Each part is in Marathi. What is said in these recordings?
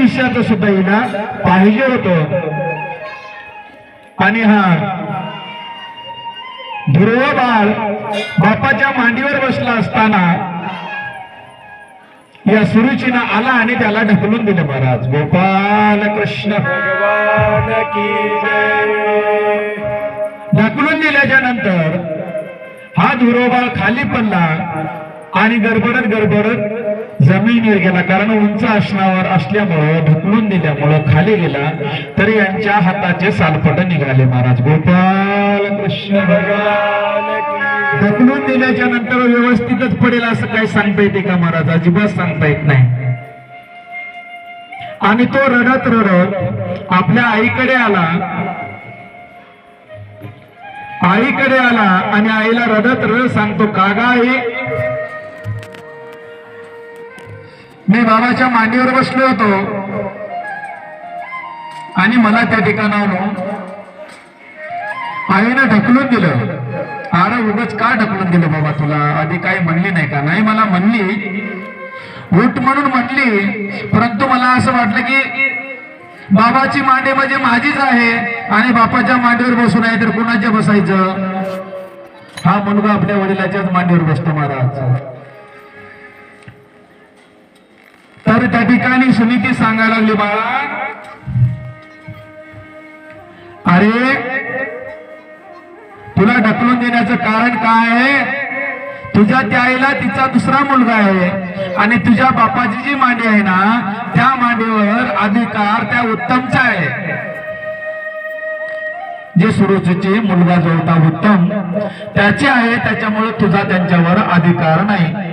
आयुष्याचं सुद्धा हिला पाहिजे होत. आणि हा ध्रुव बाळ बापाच्या मांडीवर बसला असताना या सुरुचीनं आला आणि त्याला ढकलून दिलं महाराज. गोपाल कृष्ण. भगवान की ढकलून दिल्याच्या नंतर हा धुरोबाळ खाली पडला आणि गडबडत गडबडत जमिनीवर गेला. कारण उंच असण्यावर असल्यामुळं ढकलून दिल्यामुळं खाली गेला तरी यांच्या हाताचे सालपट निघाले. महाराज गोपाल कृष्ण भगवान ढकलून दिल्याच्या नंतर व्यवस्थितच पडेल असं काही सांगता येते का महाराज? अजिबात सांगता येत नाही. आणि तो रडत रडत आपल्या आईकडे आला. आईकडे आला आणि आईला रडत रडत सांगतो कागा आई मी बाबाच्या मांडीवर बसलो होतो. आणि मला त्या ठिकाणावरून आईनं ढकलून दिलं. अरे उगाच का ढकलून दिलं बाबा तुला? आधी काही म्हणली नाही का? नाही मला म्हणली. उठ म्हणून म्हणली. परंतु मला असं वाटलं की बाबाची मांडी म्हणजे माझीच आहे आणि बापाच्या मांडीवर बसून आहे तर कुणाच्या बसायचं? हा मुलगा आपल्या वडिलाच्याच मांडीवर बसतो महाराज. तर त्या ठिकाणी सुनीती सांगायला लागली बाळा. अरे तुला ढकलून देण्याचं कारण काय आहे? तुझ्या त्या आईला तिचा दुसरा मुलगा आहे. आणि तुझ्या बापाची जी मांडी आहे ना त्या मांडीवर अधिकार त्या उत्तमचा आहे. जे सुरुचीचे मुलगा जो होता उत्तम त्याचे आहे त्याच्यामुळे तुझा त्यांच्यावर अधिकार नाही.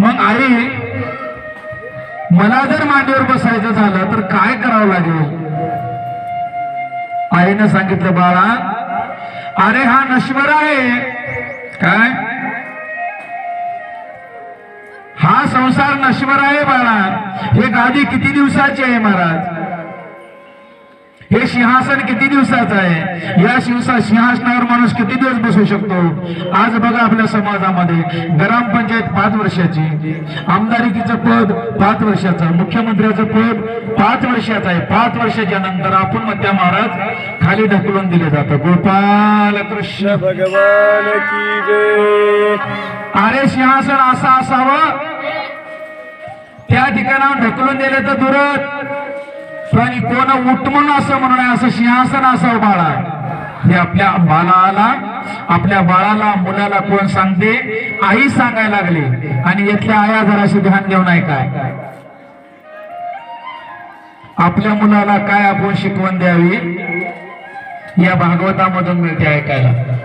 मग आई मला जर मांडीवर बसायचं झालं तर काय करावं लागेल? आईनं सांगितलं बाळा अरे हा नश्वर आहे. काय? हा संसार नश्वर आहे बाळा. हे गादी किती दिवसाची आहे महाराज? हे सिंहासन किती दिवसाचं आहे? या शिवसा सिंहासनावर माणूस किती दिवस बसू शकतो? आज बघा आपल्या समाजामध्ये ग्रामपंचायत पाच वर्षाची आमदारकीचं पद पाच वर्षाचं मुख्यमंत्र्याचं पद पाच वर्षाचं आहे. पाच वर्षाच्या नंतर आपण मग त्या महाराज खाली ढकलून दिले जातं. गोपाल कृष्ण. भगवान की जय. अरे सिंहासन असं असावं. त्या ठिकाणावर ढकलून दिले तर दुरत. पण कोण उठ म्हणून असं म्हणून असं सिंहासन असावं बाळा. हे आपल्या बाळाला आपल्या बाळाला मुलाला कोण सांगते? आई सांगायला लागली. आणि इथल्या आया जराशी ध्यान देऊ नाही काय आपल्या मुलाला काय आपण शिकवण द्यावी? या भागवतामधून मिळते ऐकायला.